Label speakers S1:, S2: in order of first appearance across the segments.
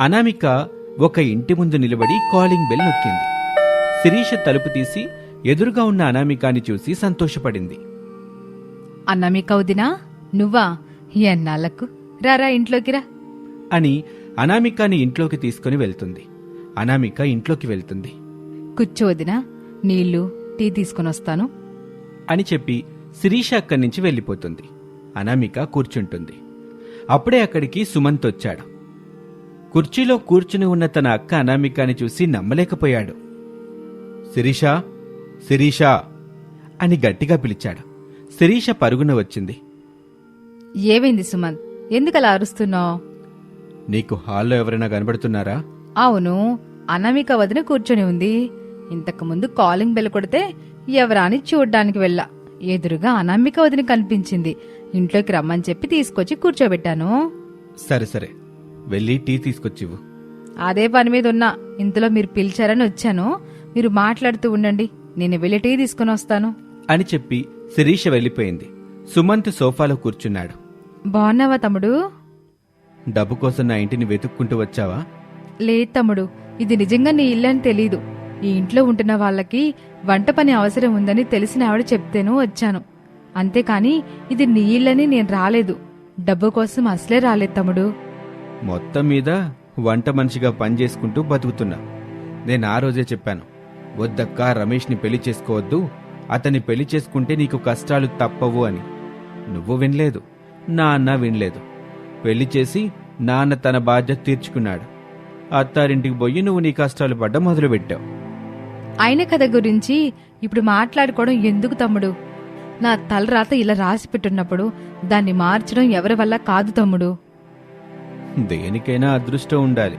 S1: అనామిక ఒక ఇంటి ముందు నిలబడి కాలింగ్ బెల్ నొక్కింది. శిరీష తలుపు తీసి ఎదురుగా ఉన్న అనామికాని చూసి సంతోషపడింది.
S2: అన్నమిక వదినా నువ్వా? ఎన్నాళ్ళకు? రారా ఇంట్లోకి రా.
S1: అని అనామికాని ఇంట్లోకి తీసుకుని వెళ్తుంది. అనామిక ఇంట్లోకి వెళ్తుంది.
S2: కూర్చో వదినా నీళ్ళు టీ తీసుకుని వస్తాను.
S1: అని చెప్పి శిరీష అక్కడి నుంచి వెళ్ళిపోతుంది. అనామిక కూర్చుంటుంది. అప్పుడే అక్కడికి సుమంత్ వచ్చాడు. కుర్చీలో కూర్చుని ఉన్న తన అక్క అనామికాని చూసి నమ్మలేకపోయాడు. శిరీష శిరీష అని గట్టిగా పిలిచాడు. శిరీష పరుగున వచ్చింది.
S2: ఏమైంది సుమంత్? ఎందుకలా అరుస్తున్నావు?
S1: నీకు హాల్లో ఎవరైనా కనబడుతున్నారా?
S2: అవును అనామిక వదిన కూర్చొని ఉంది. ఇంతకు ముందు కాలింగ్ బెల్ కొడితే ఎవరా అని చూడ్డానికి వెళ్ళా. ఎదురుగా అనామిక వదిన కనిపించింది. ఇంట్లోకి రమ్మని చెప్పి తీసుకొచ్చి కూర్చోబెట్టాను.
S1: సరే సరే. వెళ్ళి టీ తీసుకొచ్చివ్వు.
S2: అదే పని మీద ఉన్నా. ఇంతలో మీరు పిలిచారని వచ్చాను. మీరు మాట్లాడుతూ ఉండండి. నేను వెళ్ళి టీ తీసుకుని వస్తాను.
S1: అని చెప్పి శిరీష వెళ్ళిపోయింది. సుమంత్ సోఫాలో కూర్చున్నాడు.
S2: బాగున్నావా తమ్ముడు?
S1: డబ్బు కోసం నా ఇంటిని వెతుక్కుంటూ వచ్చావా?
S2: లేదు తమ్ముడు. ఇది నిజంగా నీ ఇల్లు అని తెలీదు. ఈ ఇంట్లో ఉంటున్న వాళ్ళకి వంట పని అవసరం ఉందని తెలిసిన ఆవిడ చెప్తేనూ వచ్చాను. అంతేకాని ఇది నీ ఇల్లని నేను రాలేదు. డబ్బు కోసం అసలే రాలేదు తమ్ముడు.
S1: మొత్తం మీద వంట మనిషిగా పనిచేసుకుంటూ బతుకుతున్నా. నేను ఆ రోజే చెప్పాను వద్దక్క రమేష్ని పెళ్ళి చేసుకోవద్దు అతన్ని పెళ్ళి చేసుకుంటే నీకు కష్టాలు తప్పవు అని. నువ్వు వినలేదు నా అన్న వినలేదు. పెళ్ళి చేసి నాన్న తన బాధ్యత తీర్చుకున్నాడు. అత్తారింటికి పోయి నువ్వు నీ కష్టాలు పడ్డ మొదలుపెట్టావు.
S2: ఆయన కథ గురించి ఇప్పుడు మాట్లాడుకోవడం ఎందుకు తమ్ముడు? నా తలరాత ఇలా రాసి పెట్టున్నప్పుడు దాన్ని మార్చడం ఎవరి వల్ల కాదు తమ్ముడు.
S1: దేనికైనా అదృష్టం ఉండాలి.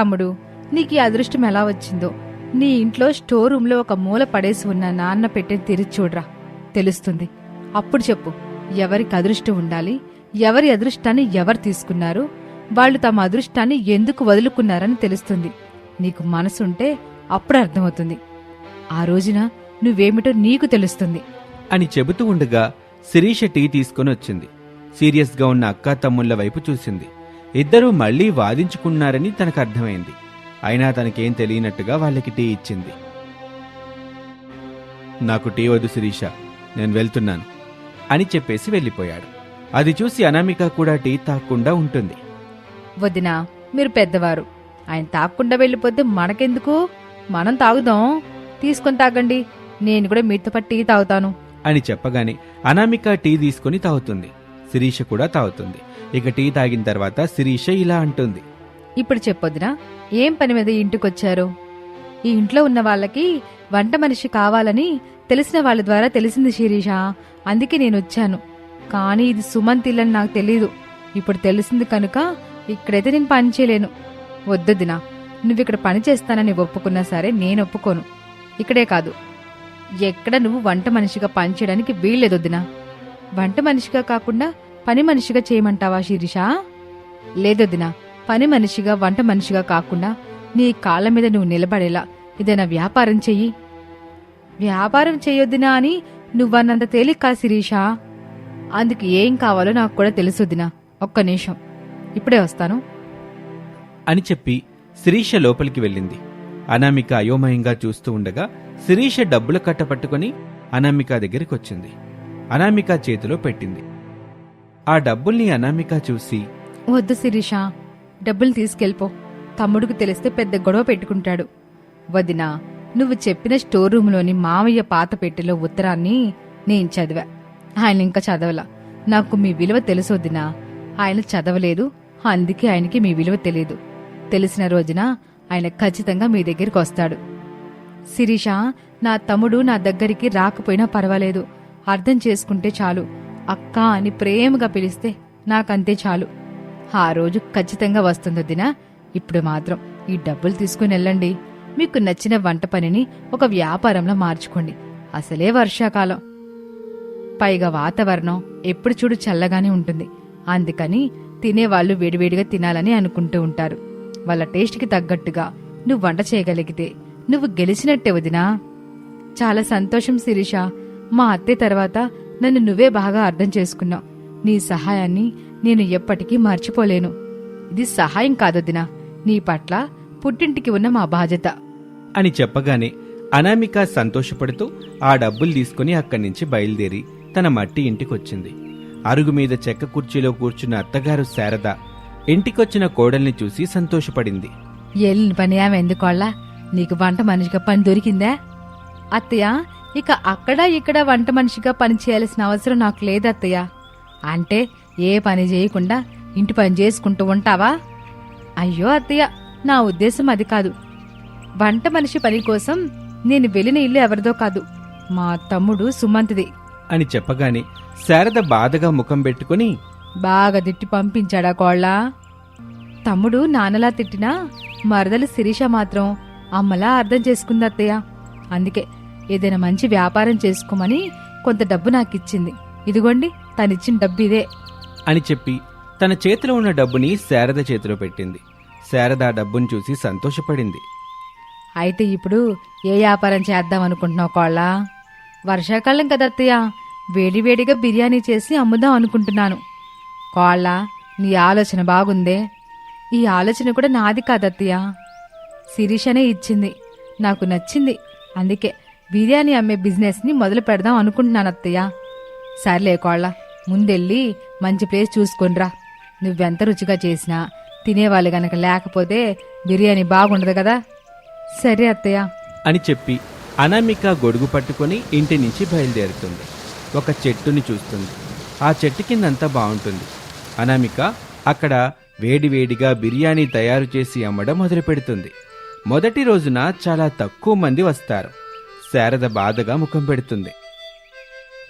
S2: తమ్ముడు నీకు ఈ అదృష్టం ఎలా వచ్చిందో. నీ ఇంట్లో స్టోర్ రూమ్లో ఒక మూల పడేసి ఉన్న నాన్న పెట్టే తెరిచి చూడరా. తెలుస్తుంది. అప్పుడు చెప్పు ఎవరికి అదృష్టం ఉండాలి ఎవరి అదృష్టాన్ని ఎవరు తీసుకున్నారు వాళ్ళు తమ అదృష్టాన్ని ఎందుకు వదులుకున్నారని తెలుస్తుంది. నీకు మనసుంటే అప్పుడు అర్థమవుతుంది. ఆ రోజున నువ్వేమిటో నీకు తెలుస్తుంది.
S1: అని చెబుతూ ఉండగా శిరీష టీ తీసుకొని వచ్చింది. సీరియస్గా ఉన్న అక్కా తమ్ముళ్ళ వైపు చూసింది. ఇద్దరూ మళ్ళీ వాదించుకున్నారని తనకు అర్థమైంది అయినా తనకేం తెలియనట్టుగా వాళ్ళకి టీ ఇచ్చింది. నాకు టీ వద్దు శిరీష నేను వెళ్తున్నాను అని చెప్పేసి వెళ్ళిపోయాడు. అది చూసి అనామిక కూడా టీ తాగకుండా ఉంటుంది.
S2: వదినా మీరు పెద్దవారు. ఆయన తాగకుండా వెళ్ళిపోతే మనకెందుకు? మనం తాగుదాం. తీసుకొని తాగండి. నేను కూడా మీతో పాటు టీ తాగుతాను.
S1: అని చెప్పగానే అనామిక టీ తీసుకొని తాగుతుంది. శిరీష కూడా తాగుతుంది. ఇక టీ తాగిన తర్వాత శిరీష ఇలా అంటుంది.
S2: ఇప్పుడు చెప్పొద్దునా? ఏం పని మీద ఇంటికొచ్చారు? ఈ ఇంట్లో ఉన్న వాళ్ళకి వంట మనిషి కావాలని తెలిసిన వాళ్ళ ద్వారా తెలిసింది శిరీష. అందుకే నేను వచ్చాను కానీ ఇది సుమంత్ ఇల్లని నాకు తెలీదు. ఇప్పుడు తెలిసింది కనుక ఇక్కడైతే నేను పని చేయలేను. వద్దొద్దునా నువ్వు ఇక్కడ పని చేస్తానని ఒప్పుకున్నా సరే నేను ఒప్పుకోను ఇక్కడే కాదు. ఎక్కడ నువ్వు వంట మనిషిగా పని చేయడానికి వీల్లేదొద్దునా వంట మనిషిగా కాకుండా పని మనిషిగా చేయమంటావా శిరీష? లేదొదినా పని మనిషిగా వంట మనిషిగా కాకుండా నీ కాళ్ళ మీద నువ్వు నిలబడేలా ఏదైనా వ్యాపారం చెయ్యి. వ్యాపారం చేయొద్దునా అని నువ్వన్నంత తేలిక శిరీష. అందుకు ఏం కావాలో నాకు కూడా తెలుసుదినా ఒక్క నిమిషం. ఇప్పుడే వస్తాను.
S1: అని చెప్పి శిరీష లోపలికి వెళ్ళింది. అనామిక అయోమయంగా చూస్తూ ఉండగా శిరీష డబ్బుల కట్ట పట్టుకుని అనామిక దగ్గరికి వచ్చింది అనామిక చేతిలో పెట్టింది. ఆ డబ్బుల్ని అనామిక చూసి
S2: వద్దు శిరీష డబ్బులు తీసుకెళ్ళిపో. తమ్ముడికి తెలిస్తే పెద్ద గొడవ పెట్టుకుంటాడు. వదినా నువ్వు చెప్పిన స్టోర్ రూమ్లోని మామయ్య పాత పెట్టెలో ఉత్తరాన్ని నేను చదివా. ఆయన ఇంకా చదవలా. నాకు మీ విలువ తెలుసొద్దినా ఆయన చదవలేదు అందుకే ఆయనకి మీ విలువ తెలియదు తెలిసిన రోజున ఆయన ఖచ్చితంగా మీ దగ్గరికి వస్తాడు. శిరీష నా తమ్ముడు నా దగ్గరికి రాకపోయినా పర్వాలేదు. అర్థం చేసుకుంటే చాలు. అక్క అని ప్రేమగా పిలిస్తే నాకంతే చాలు. ఆ రోజు ఖచ్చితంగా వస్తుంది దినా. ఇప్పుడు మాత్రం ఈ డబ్బులు తీసుకుని వెళ్ళండి. మీకు నచ్చిన వంట పనిని ఒక వ్యాపారంలో మార్చుకోండి. అసలే వర్షాకాలం. పైగా వాతావరణం ఎప్పుడు చూడు చల్లగానే ఉంటుంది. అందుకని తినేవాళ్ళు వేడివేడిగా తినాలని అనుకుంటూ ఉంటారు. వాళ్ళ టేస్ట్కి తగ్గట్టుగా నువ్వు వంట చేయగలిగితే నువ్వు గెలిచినట్టే వదినా చాలా సంతోషం శిరీష. మా అత్తే తర్వాత నన్ను నువ్వే బాగా అర్థం చేసుకున్నావు. నీ సహాయాన్ని నేను ఎప్పటికీ మర్చిపోలేను. ఇది సహాయం కాదొద్దినా నీ పట్ల పుట్టింటికి ఉన్న మా బాధ్యత.
S1: అని చెప్పగానే అనామిక సంతోషపడుతూ ఆ డబ్బులు తీసుకుని అక్కడి నుంచి బయలుదేరి తన మట్టి ఇంటికొచ్చింది. అరుగు మీద చెక్క కుర్చీలో కూర్చున్న అత్తగారు శారద ఇంటికొచ్చిన కోడల్ని చూసి సంతోషపడింది.
S2: ఎల్లిన పని ఆమె ఎందుకోళ్ళ నీకు వంట మనిషిగా పని దొరికిందా? అత్తయ్య ఇక అక్కడ ఇక్కడ వంట మనిషిగా పని చేయాల్సిన అవసరం నాకు లేదు అత్తయ్య అంటే ఏ పని చేయకుండా ఇంటి పని చేసుకుంటూ ఉంటావా? అయ్యో అత్తయ్య నా ఉద్దేశం అది కాదు. వంట మనిషి పని కోసం నేను వెళ్ళిన ఇల్లు ఎవరిదో కాదు. మా తమ్ముడు సుమంత్ది.
S1: అని చెప్పగానే శారద బాధగా ముఖం పెట్టుకుని
S2: బాగా తిట్టి పంపించాడా కోళ్ళ? తమ్ముడు నాన్నలా తిట్టినా మరదలు శిరీష మాత్రం అమ్మలా అర్థం చేసుకుంది అత్తయ్య అందుకే ఏదైనా మంచి వ్యాపారం చేసుకోమని కొంత డబ్బు నాకిచ్చింది. ఇదిగోండి తనిచ్చిన డబ్బు ఇదే.
S1: అని చెప్పి తన చేతిలో ఉన్న డబ్బుని శారద చేతిలో పెట్టింది. శారద ఆ డబ్బును చూసి సంతోషపడింది.
S2: అయితే ఇప్పుడు ఏ వ్యాపారం చేద్దాం అనుకుంటున్నావు కోళ్ళ? వర్షాకాలం కదా అత్తయ్య. వేడివేడిగా బిర్యానీ చేసి అమ్ముదాం అనుకుంటున్నాను. కోళ్ళ నీ ఆలోచన బాగుందే. ఈ ఆలోచన కూడా నాది కాదత్తయ్య. శిరీషనే ఇచ్చింది. నాకు నచ్చింది. అందుకే బిర్యానీ అమ్మే బిజినెస్ని మొదలు పెడదాం అనుకుంటున్నాను అత్తయ్య. సర్లే కోళ్ళ ముందెళ్ళి మంచి ప్లేస్ చూసుకొనిరా. నువ్వెంత రుచిగా చేసినా తినేవాళ్ళు గనక లేకపోతే బిర్యానీ బాగుండదు కదా? సరే అత్తయ్య.
S1: అని చెప్పి అనామిక గొడుగు పట్టుకొని ఇంటి నుంచి బయలుదేరుతుంది. ఒక చెట్టుని చూస్తుంది. ఆ చెట్టు కిందంతా బాగుంటుంది. అనామిక అక్కడ వేడివేడిగా బిర్యానీ తయారు చేసి అమ్మడం మొదలు పెడుతుంది మొదటి రోజున చాలా తక్కువ మంది వస్తారు. శారద బాధగా ముఖం పెడుతుంది.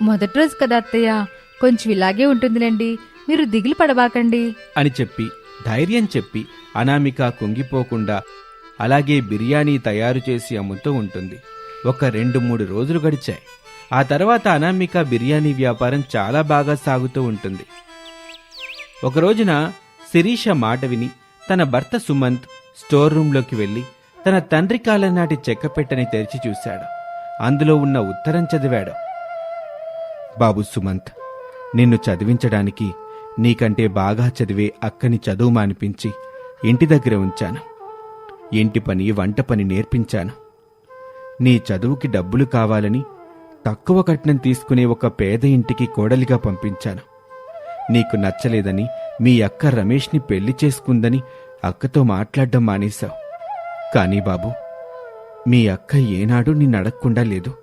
S2: మొదటి రోజు కదా అత్తయ్య కొంచెం ఇలాగే ఉంటుందిలేండి మీరు దిగులు పడబాకండి.
S1: అని చెప్పి ధైర్యం చెప్పి అనామిక కుంగిపోకుండా అలాగే బిర్యానీ తయారు చేసి అమ్ముతూ ఉంటుంది. ఒక రెండు మూడు రోజులు గడిచాయి. ఆ తర్వాత అనామిక బిర్యానీ వ్యాపారం చాలా బాగా సాగుతూ ఉంటుంది. ఒక రోజున శిరీష మాట విని తన భర్త సుమంత్ స్టోర్ రూంలోకి వెళ్ళి తన తండ్రి కాలం నాటి చెక్కపెట్టని తెరిచి చూశాడు. అందులో ఉన్న ఉత్తరం చదివాడు. బాబు సుమంత్ నిన్ను చదివించడానికి నీకంటే బాగా చదివే అక్కని చదువు మానిపించి ఇంటి దగ్గర ఉంచాను. ఇంటి పని వంట పని నేర్పించాను. నీ చదువుకి డబ్బులు కావాలని తక్కువ కట్నం తీసుకునే ఒక పేద ఇంటికి కోడలిగా పంపించాను. నీకు నచ్చలేదని మీ అక్క రమేష్ని పెళ్ళి చేసుకుందని అక్కతో మాట్లాడడం మానేశావు. కానీ బాబు మీ అక్క ఏనాడు నిన్ను అడగకుండా లేదు.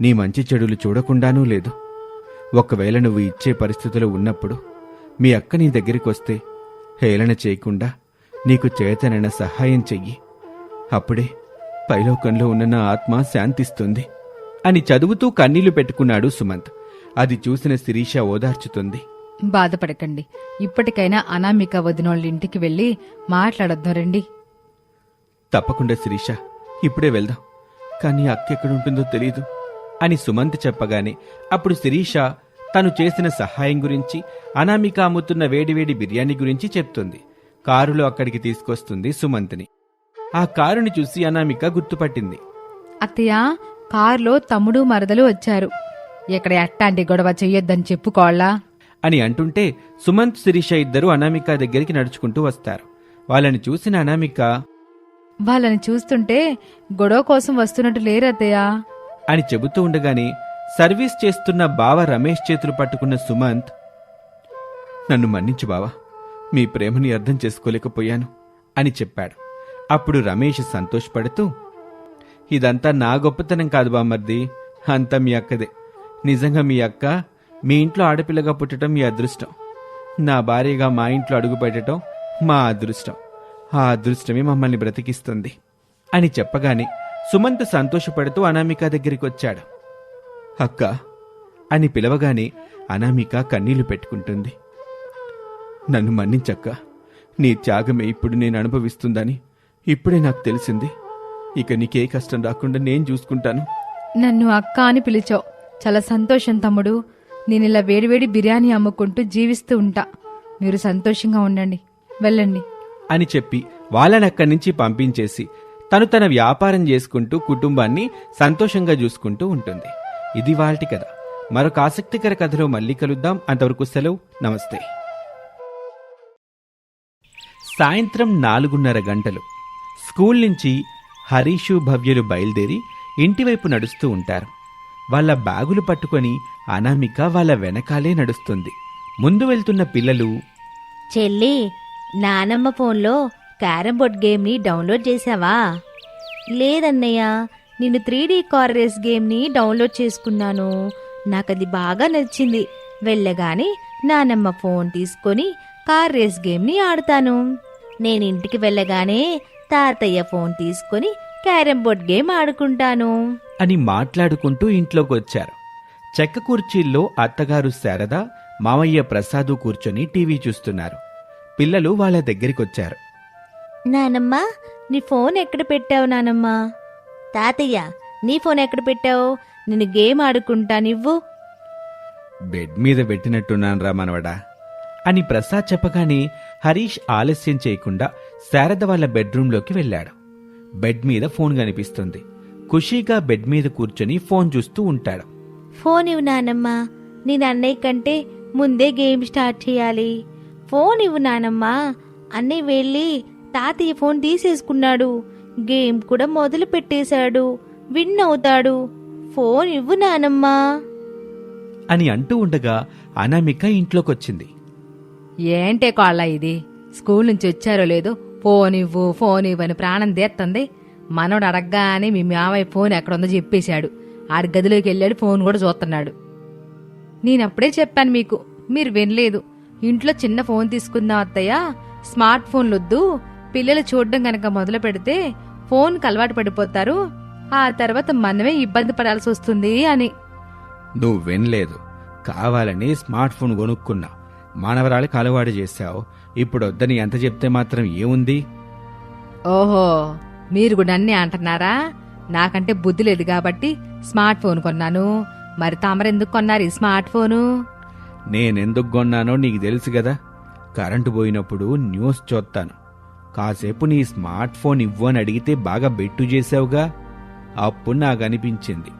S1: నీ మంచి చెడులు చూడకుండానూ లేదు. ఒకవేళ నువ్వు ఇచ్చే పరిస్థితిలో ఉన్నప్పుడు మీ అక్క నీ దగ్గరికి వస్తే హేళన చేయకుండా నీకు చేతనైన సహాయం చెయ్యి. అప్పుడే పైలోకంలో ఉన్న నా ఆత్మ శాంతిస్తుంది అని చదువుతూ కన్నీళ్ళు పెట్టుకున్నాడు సుమంత్. అది చూసిన శిరీష ఓదార్చుతుంది.
S2: బాధపడకండి. ఇప్పటికైనా అనామిక వదినోళ్ళ ఇంటికి వెళ్ళి మాట్లాడొద్దాం రండి.
S1: తప్పకుండా శిరీష. ఇప్పుడే వెళ్దాం. కానీ అక్క ఎక్కడుంటుందో తెలీదు. అని సుమంత్ చెప్పగానే అప్పుడు శిరీష తను చేసిన సహాయం గురించి అనామిక అమ్ముతున్న వేడివేడి బిర్యానీ గురించి చెప్తుంది. కారులో అక్కడికి తీసుకొస్తుంది సుమంత్ని. ఆ కారుని చూసి అనామిక గుర్తుపట్టింది.
S2: అత్తయ్య కారులో తమ్ముడు మరదలు వచ్చారు. ఇక్కడ ఎట్టాంటి గొడవ చెయ్యొద్దని చెప్పుకోవాలా?
S1: అని అంటుంటే సుమంత్ శిరీష ఇద్దరు అనామిక దగ్గరికి నడుచుకుంటూ వస్తారు. వాళ్ళని చూసిన అనామిక
S2: వాళ్ళని చూస్తుంటే గొడవ కోసం వస్తున్నట్టు లేరు
S1: అని చెబుతూ ఉండగానే సర్వీస్ చేస్తున్న బావ రమేష్ చేతులు పట్టుకున్న సుమంత్ నన్ను మన్నించు బావా మీ ప్రేమని అర్థం చేసుకోలేకపోయాను అని చెప్పాడు. అప్పుడు రమేష్ సంతోషపడుతూ ఇదంతా నా గొప్పతనం కాదు బామర్ది అంతా మీ అక్కదే. నిజంగా మీ అక్క మీ ఇంట్లో ఆడపిల్లగా పుట్టడం మీ అదృష్టం. నా భార్యగా మా ఇంట్లో అడుగు పెట్టడం మా అదృష్టం. ఆ అదృష్టమే మమ్మల్ని బ్రతికిస్తుంది అని చెప్పగానే సుమంత్ సంతోషపడుతూ అనామిక దగ్గరికి వచ్చాడు అక్క అని పిలవగానే అనామిక కన్నీళ్ళు పెట్టుకుంటుంది. నన్ను మన్నించక్క. నీ త్యాగమే ఇప్పుడు నేను అనుభవిస్తుందని ఇప్పుడే నాకు తెలిసింది. ఇక నీకే కష్టం రాకుండా నేను చూసుకుంటాను.
S2: నన్ను అక్క అని పిలిచావు. చాలా సంతోషం తమ్ముడు. నేను ఇలా వేడివేడి బిర్యానీ అమ్ముకుంటూ జీవిస్తూ ఉంటా. మీరు సంతోషంగా ఉండండి. వెళ్ళండి.
S1: అని చెప్పి వాళ్ళని అక్కడి నుంచి పంపించేసి తను తన వ్యాపారం చేసుకుంటూ కుటుంబాన్ని సంతోషంగా చూసుకుంటూ ఉంటుంది. ఇది వాళ్ళటి కథ. మరొక ఆసక్తికర కథలో మళ్ళీ కలుద్దాం. అంతవరకు సెలవు. నమస్తే. సాయంత్రం నాలుగున్నర గంటలు. స్కూల్ నుంచి హరీషు భవ్యులు బయలుదేరి ఇంటివైపు నడుస్తూ ఉంటారు. వాళ్ళ బ్యాగులు పట్టుకొని అనామిక వాళ్ళ వెనకాలే నడుస్తుంది. ముందు వెళ్తున్న పిల్లలు
S3: చెల్లి నానమ్మ ఫోన్లో క్యారం బోర్డ్ గేమ్ని డౌన్లోడ్ చేసావా లేదన్నయ్య నేను త్రీ డీ కార్ రేస్ గేమ్ని డౌన్లోడ్ చేసుకున్నాను. నాకు అది బాగా నచ్చింది. వెళ్ళగానే నానమ్మ ఫోన్ తీసుకొని కార్ రేస్ గేమ్ని ఆడతాను. నేను ఇంటికి వెళ్ళగానే తాతయ్య ఫోన్ తీసుకొని క్యారం బోర్డ్ గేమ్ ఆడుకుంటాను.
S1: అని మాట్లాడుకుంటూ ఇంట్లోకి వచ్చారు చెక్క కుర్చీల్లో అత్తగారు శారద మామయ్య ప్రసాదు కూర్చొని టీవీ చూస్తున్నారు. పిల్లలు వాళ్ళ దగ్గరికొచ్చారు.
S3: నానమ్మ నీ ఫోన్ ఎక్కడ పెట్టావు నానమ్మ? తాతయ్య నీ ఫోన్ ఎక్కడ పెట్టావు? నేను గేమ్ ఆడుకుంటా నువ్వు?
S1: బెడ్ మీద పెట్టినట్టున్నాను రా మనవడా. అని ప్రసాద్ చెప్పగానే హరీష్ ఆలస్యం చేయకుండా శారద వాళ్ళ బెడ్రూంలోకి వెళ్ళాడు. బెడ్ మీద ఫోన్ కనిపిస్తుంది. ఖుషీగా బెడ్ మీద కూర్చొని ఫోన్ చూస్తూ ఉంటాడు.
S3: ఫోన్ ఇవ్వు నానమ్మ. నేను అన్నయ్య కంటే ముందే గేమ్ స్టార్ట్ చేయాలి. ఫోన్ ఇవ్వు నానమ్మ. అన్నయ్య వెళ్ళి తాతయ్య ఫోన్ తీసేసుకున్నాడు. గేమ్ కూడా మొదలు పెట్టేశాడు. విన్ అవుతాడు. ఫోన్ ఇవ్వు నానమ్మా.
S1: అని అంటూ ఉండగా అనామిక ఇంట్లోకొచ్చింది.
S2: ఏంటే కోళ్ళ ఇది? స్కూల్ నుంచి వచ్చారో లేదో ఫోన్ ఇవ్వు ఫోన్ ఇవ్వు అని ప్రాణం తీస్తుంది మనోడు అడగగానే మీ మావయ్య ఫోన్ ఎక్కడుందో చెప్పేశాడు. ఆడి గదిలోకి వెళ్ళాడు ఫోన్ కూడా చూస్తున్నాడు నేనప్పుడే చెప్పాను మీకు మీరు వినలేదు. ఇంట్లో చిన్న ఫోన్ తీసుకుందాం అత్తయ్య. స్మార్ట్ ఫోన్లు వద్దు పిల్లలు చూడడం గనక మొదలు పెడితే ఫోన్కి అలవాటు పడిపోతారు. ఆ తర్వాత మనమే ఇబ్బంది పడాల్సి వస్తుంది అని.
S1: నువ్వు వినలేదు కావాలని స్మార్ట్ ఫోన్ కొనుక్కున్నా. మానవరాళికి అలవాటు చేశావు. ఇప్పుడు వద్దని ఎంత చెప్తే మాత్రం ఏముంది?
S2: ఓహో మీరు కూడా అన్నీ అంటున్నారా? నాకంటే బుద్ధి లేదు కాబట్టి స్మార్ట్ ఫోన్ కొన్నాను. మరి తమరెందుకు కొన్నారు ఈ స్మార్ట్ ఫోను?
S1: నేనెందుకు కొన్నానో నీకు తెలుసు కదా. కరెంటు పోయినప్పుడు న్యూస్ చూస్తాను కాసేపు నీ స్మార్ట్ ఫోన్ ఇవ్వు అని అడిగితే బాగా బెట్టు చేసావుగా అప్పుడు నాకు అనిపించింది.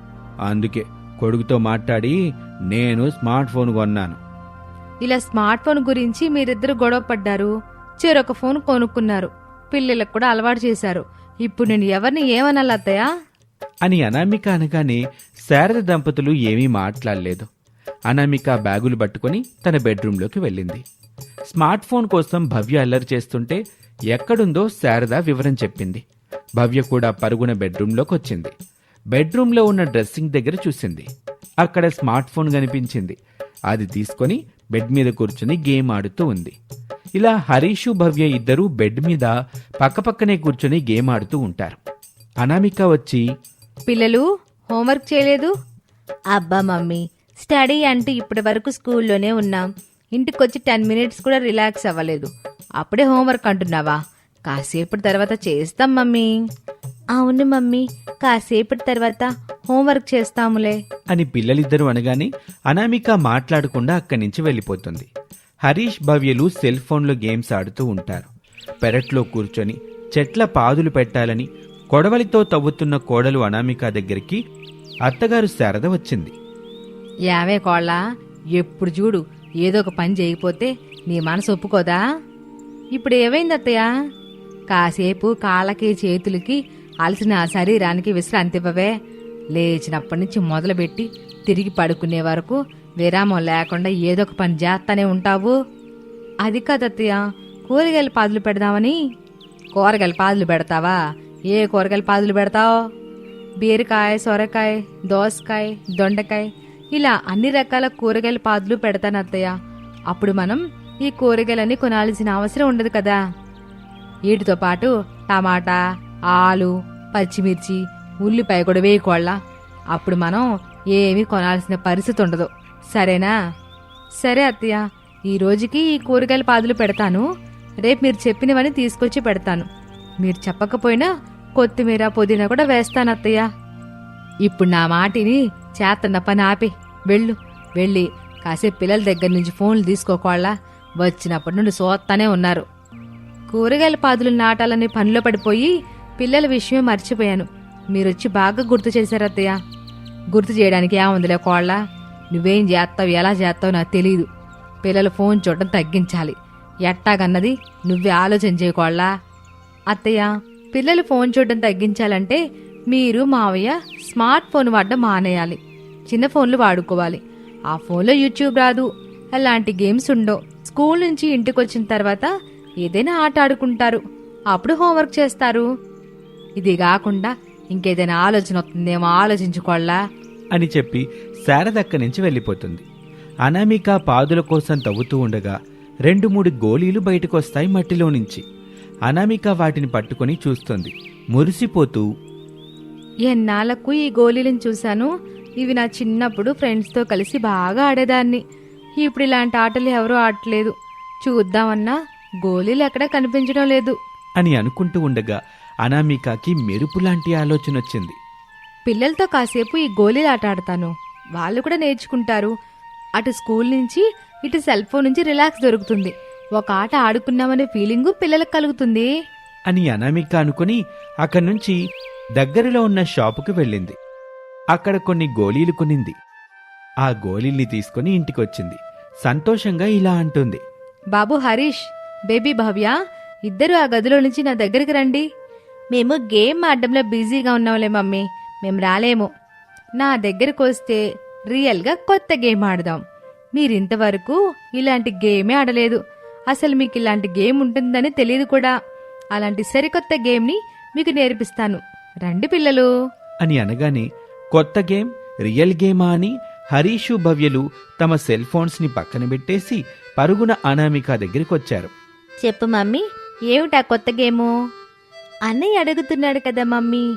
S1: అందుకే కొడుకుతో మాట్లాడి నేను స్మార్ట్ ఫోన్ కొన్నాను.
S2: ఇలా స్మార్ట్ ఫోన్ గురించి మీరిద్దరు గొడవ పడ్డారు. చెరొక ఫోన్ కొనుక్కున్నారు. పిల్లలకు కూడా అలవాటు చేశారు. ఇప్పుడు నేను ఎవరిని ఏమనాలి అత్తయ్య?
S1: అని అనామిక అనగానే శారద దంపతులు ఏమీ మాట్లాడలేదు. అనామిక బ్యాగులు పట్టుకొని తన బెడ్రూంలోకి వెళ్ళింది. స్మార్ట్ ఫోన్ కోసం భవ్య అల్లరి చేస్తుంటే ఎక్కడుందో శారద వివరం చెప్పింది. భవ్య కూడా పరుగున బెడ్రూంలోకి వచ్చింది బెడ్రూంలో ఉన్న డ్రెస్సింగ్ దగ్గర చూసింది. అక్కడ స్మార్ట్ ఫోన్ కనిపించింది. అది తీసుకొని బెడ్ మీద కూర్చుని గేమ్ ఆడుతూ ఉంది. ఇలా హరీషు భవ్య ఇద్దరూ బెడ్ మీద పక్కపక్కనే కూర్చుని గేమ్ ఆడుతూ ఉంటారు. అనామిక వచ్చి
S2: పిల్లలు హోంవర్క్ చేయలేదు?
S3: అబ్బా మమ్మీ స్టడీ అంటూ ఇప్పటి వరకు స్కూల్లోనే ఉన్నాం.
S2: ఇంటికొచ్చి టెన్ మినిట్స్ కూడా రిలాక్స్ అవ్వలేదు. అప్పుడే హోంవర్క్ అంటున్నావా? కాసేపటి తర్వాత చేస్తాం మమ్మీ.
S3: అవును మమ్మీ కాసేపటి తర్వాత
S2: హోంవర్క్ చేస్తాములే.
S1: అని పిల్లలిద్దరూ అనగానే అనామిక మాట్లాడకుండా అక్కడి నుంచి వెళ్ళిపోతుంది. హరీష్ భవ్యలు సెల్ ఫోన్లో గేమ్స్ ఆడుతూ ఉంటారు. పెరట్లో కూర్చొని చెట్ల పాదులు పెట్టాలని కొడవలితో తవ్వుతున్న కోడలు అనామిక దగ్గరికి అత్తగారు శారద వచ్చింది.
S2: ఏమే కోళ్ళ ఎప్పుడు చూడు ఏదో ఒక పని చేయకపోతే నీ మనసు ఒప్పుకోదా? ఇప్పుడు ఏమైంది అత్తయ్య? కాసేపు కాళ్ళకి చేతులకి అలసిన శరీరానికి విశ్రాంతి ఇవ్వవే. లేచినప్పటి నుంచి మొదలుపెట్టి తిరిగి పడుకునే వరకు విరామం లేకుండా ఏదో ఒక పని చేస్తానే ఉంటావు. అది కాదత్తయ్య కూరగాయల పాదులు పెడదామని. కూరగాయల పాదులు పెడతావా? ఏ కూరగాయల పాదులు పెడతావు? బీరకాయ సొరకాయ దోసకాయ దొండకాయ ఇలా అన్ని రకాల కూరగాయల పాదులు పెడతాను అత్తయ్య. అప్పుడు మనం ఈ కూరగాయలన్నీ కొనాల్సిన అవసరం ఉండదు కదా. వీటితో పాటు టమాటా ఆలు పచ్చిమిర్చి ఉల్లిపాయ కూడా వేయకోళ్ళ అప్పుడు మనం ఏమీ కొనాల్సిన పరిస్థితి ఉండదు. సరేనా? సరే అత్తయ్య. ఈ రోజుకి ఈ కూరగాయల పాదులు పెడతాను. రేపు మీరు చెప్పినవన్నీ తీసుకొచ్చి పెడతాను. మీరు చెప్పకపోయినా కొత్తిమీర పుదీనా కూడా వేస్తాను అత్తయ్య. ఇప్పుడు నా మాటిని చేతన్న పని ఆపి. వెళ్ళు. వెళ్ళి కాసేపు పిల్లల దగ్గర నుంచి ఫోన్లు తీసుకోకోళ్ళ. వచ్చినప్పటి నుండి సోత్తానే ఉన్నారు. కూరగాయల పాదులు నాటాలని పనిలో పడిపోయి పిల్లల విషయమే మర్చిపోయాను. మీరొచ్చి బాగా గుర్తు చేశారు అత్తయ్య. గుర్తు చేయడానికి ఏముందిలే కోళ్ళ? నువ్వేం చేస్తావు ఎలా చేస్తావు నాకు తెలియదు పిల్లలు ఫోన్ చూడడం తగ్గించాలి. ఎట్టాగన్నది నువ్వే ఆలోచన చేయకోళ్ళా అత్తయ్య పిల్లలు ఫోన్ చూడడం తగ్గించాలంటే మీరు మావయ్య స్మార్ట్ ఫోన్ వాడడం మానేయాలి. చిన్న ఫోన్లు వాడుకోవాలి. ఆ ఫోన్లో యూట్యూబ్ రాదు. అలాంటి గేమ్స్ ఉండవు. స్కూల్ నుంచి ఇంటికి వచ్చిన తర్వాత ఏదైనా ఆట ఆడుకుంటారు. అప్పుడు హోంవర్క్ చేస్తారు. ఇది కాకుండా ఇంకేదైనా ఆలోచన వస్తుందేమో ఆలోచించుకోళ్ళా
S1: అని చెప్పి శారద అక్కడి నుంచి వెళ్ళిపోతుంది. అనామిక పాదుల కోసం తవ్వుతూ ఉండగా రెండు మూడు గోళీలు బయటకొస్తాయి మట్టిలో నుంచి. అనామిక వాటిని పట్టుకొని చూస్తుంది. మురిసిపోతూ
S2: ఎన్నాళ్ళకు ఈ గోళీలను చూశాను? ఇవి నా చిన్నప్పుడు ఫ్రెండ్స్తో కలిసి బాగా ఆడేదాన్ని. ఇప్పుడు ఇలాంటి ఆటలు ఎవరూ ఆడట్లేదు. చూద్దామన్నా గోళీలు ఎక్కడా కనిపించడం లేదు.
S1: అని అనుకుంటూ ఉండగా అనామికకి మెరుపు లాంటి ఆలోచన వచ్చింది.
S2: పిల్లలతో కాసేపు ఈ గోళీలు ఆట ఆడతాను. వాళ్ళు కూడా నేర్చుకుంటారు. అటు స్కూల్ నుంచి ఇటు సెల్ ఫోన్ నుంచి రిలాక్స్ దొరుకుతుంది. ఒక ఆట ఆడుకున్నామనే ఫీలింగు పిల్లలకు కలుగుతుంది.
S1: అని అనామిక అనుకుని అక్కడి నుంచి దగ్గరలో ఉన్న షాపుకి వెళ్ళింది. అక్కడ కొన్ని గోళీలు కొనింది. ఆ గోళీల్ని తీసుకుని ఇంటికొచ్చింది. సంతోషంగా ఇలా అంటుంది.
S2: బాబు హరీష్ బేబీ భవ్య ఇద్దరు ఆ గదిలో నుంచి నా దగ్గరికి రండి. మేము గేమ్ ఆడడంలో బిజీగా ఉన్నాంలే మమ్మీ. మేము రాలేము. నా దగ్గరకు వస్తే రియల్గా కొత్త గేమ్ ఆడదాం. మీరింతవరకు ఇలాంటి గేమే ఆడలేదు. అసలు మీకు ఇలాంటి గేమ్ ఉంటుందని తెలియదు కూడా. అలాంటి సరికొత్త గేమ్ని మీకు నేర్పిస్తాను. రండి పిల్లలు.
S1: అని అనగానే కొత్త గేమ్ రియల్ గేమా అని హరీషు భవ్యలు తమ సెల్ ఫోన్స్ని పక్కన పెట్టేసి పరుగున అనామిక దగ్గరికొచ్చారు.
S3: చెప్పు మమ్మీ ఏమిటా కొత్త గేము? అన్నయ్య అడుగుతున్నాడు కదా మమ్మీ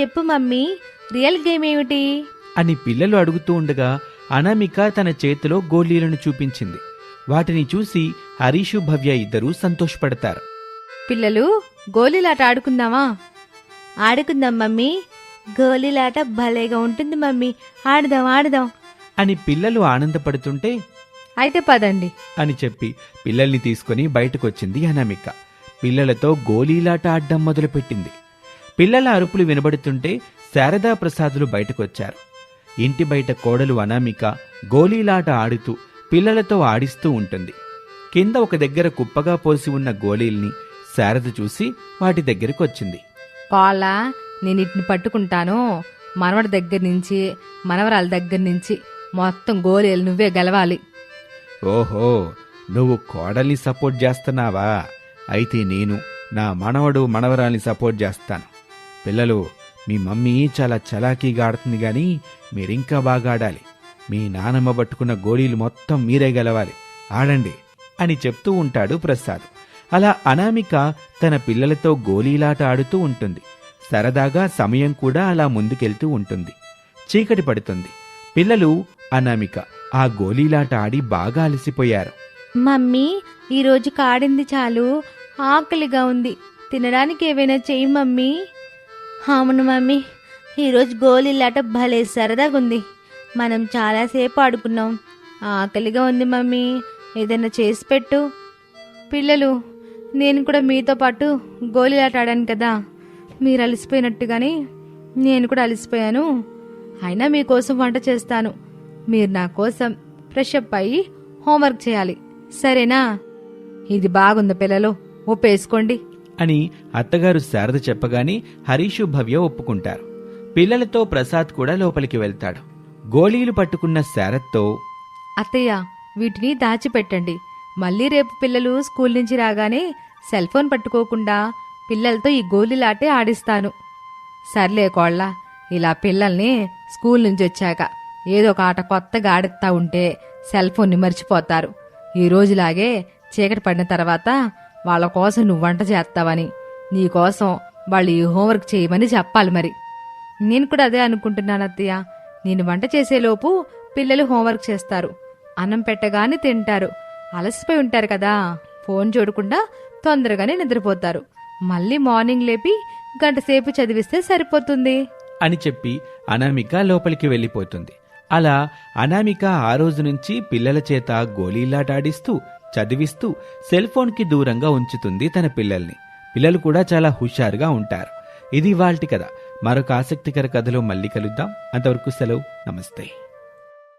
S3: చెప్పు మమ్మీ రియల్ గేమ్ ఏమిటి?
S1: అని పిల్లలు అడుగుతూ ఉండగా అనామిక తన చేతిలో గోళీలను చూపించింది. వాటిని చూసి హరీషు భవ్య ఇద్దరూ సంతోషపడతారు.
S2: పిల్లలు గోళీలాట ఆడుకుందామా?
S3: ఆడుకుందాం మమ్మీ. గోళీలాట భలేగా ఉంటుంది మమ్మీ. ఆడదాం ఆడదాం.
S1: అని పిల్లలు ఆనందపడుతుంటే
S2: అయితే పదండి.
S1: అని చెప్పి పిల్లల్ని తీసుకుని బయటకొచ్చింది అనామిక. పిల్లలతో గోళీలాట ఆడ్డం మొదలుపెట్టింది. పిల్లల అరుపులు వినబడుతుంటే శారదా ప్రసాదులు బయటకొచ్చారు. ఇంటి బయట కోడలు అనామిక గోళీలాట ఆడుతూ పిల్లలతో ఆడిస్తూ ఉంటుంది. కింద ఒక దగ్గర కుప్పగా పోసి ఉన్న గోళీల్ని శారద చూసి వాటి దగ్గరకొచ్చింది.
S2: పాలా నేను ఇటుని పట్టుకుంటాను. మనవడి దగ్గర నుంచి మనవరాల దగ్గర నుంచి మొత్తం గోళీలు నువ్వే గెలవాలి.
S1: ఓహో నువ్వు కోడల్ని సపోర్ట్ చేస్తున్నావా? అయితే నేను నా మనవడు మనవరాల్ని సపోర్ట్ చేస్తాను. పిల్లలు మీ మమ్మీ చాలా చలాకీగా ఆడుతుంది కానీ మీరింకా బాగా ఆడాలి. మీ నానమ్మ పట్టుకున్న గోళీలు మొత్తం మీరే గెలవాలి. ఆడండి అని చెప్తూ ఉంటాడు ప్రసాద్. అలా అనామిక తన పిల్లలతో గోళీలాట ఆడుతూ ఉంటుంది. సరదాగా సమయం కూడా అలా ముందుకెళ్తూ ఉంటుంది. చీకటి పడుతుంది. పిల్లలు అనామిక ఆ గోళీలాట ఆడి బాగా అలసిపోయారు.
S3: మమ్మీ ఈరోజు కాడింది చాలు. ఆకలిగా ఉంది. తినడానికి ఏవైనా చెయ్యి మమ్మీ. అవును మమ్మీ. ఈరోజు గోళీలాట భలే సరదాగా ఉంది. మనం చాలాసేపు ఆడుకున్నాం. ఆకలిగా ఉంది మమ్మీ. ఏదైనా చేసి పెట్టు.
S2: పిల్లలు నేను కూడా మీతో పాటు గోళీలాట ఆడాను కదా. మీరు అలసిపోయినట్టుగానే నేను కూడా అలసిపోయాను. అయినా మీకోసం వంట చేస్తాను. మీరు నా కోసం ఫ్రెష్ అప్ అయ్యి హోంవర్క్ చేయాలి. సరేనా? ఇది బాగుంది పిల్లలు. ఒప్పేసుకోండి
S1: అని అత్తగారు శారద చెప్పగానే హరీషు భవ్య ఒప్పుకుంటారు. పిల్లలతో ప్రసాద్ కూడా లోపలికి వెళ్తాడు. గోళీలు పట్టుకున్న శారద్తో
S2: అత్తయ్య వీటిని దాచిపెట్టండి. మళ్ళీ రేపు పిల్లలు స్కూల్ నుంచి రాగానే సెల్ ఫోన్ పట్టుకోకుండా పిల్లలతో ఈ గోళీలాటే ఆడిస్తాను. సర్లే కోళ్ళ ఇలా పిల్లల్ని స్కూల్ నుంచి వచ్చాక ఏదో ఒక ఆట కొత్తగా ఆడుతా ఉంటే సెల్ ఫోన్ని మర్చిపోతారు. ఈ రోజులాగే చీకటి పడిన తర్వాత వాళ్ళ కోసం నువ్వు వంట చేస్తావని నీకోసం వాళ్ళు ఈ హోంవర్క్ చేయమని చెప్పాలి మరి. నేను కూడా అదే అనుకుంటున్నాను అత్తయ్య. నేను వంట చేసేలోపు పిల్లలు హోంవర్క్ చేస్తారు. అన్నం పెట్టగానే తింటారు. అలసిపోయి ఉంటారు కదా. ఫోన్ చూడకుండా తొందరగానే నిద్రపోతారు. మళ్ళీ మార్నింగ్ లేపి గంటసేపు చదివిస్తే సరిపోతుంది.
S1: అని చెప్పి అనామిక లోపలికి వెళ్ళిపోతుంది. అలా అనామిక ఆ రోజు నుంచి పిల్లల చేత గోళీలాటాడిస్తూ చదివిస్తూ సెల్ ఫోన్కి దూరంగా ఉంచుతుంది తన పిల్లల్ని. పిల్లలు కూడా చాలా హుషారుగా ఉంటారు. ఇది వాళ్ళటి కథ. మరొక ఆసక్తికర కథలో మళ్ళీ కలుద్దాం. అంతవరకు సెలవు. నమస్తే.